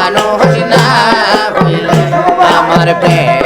মানুষ না হইলে আমার পেট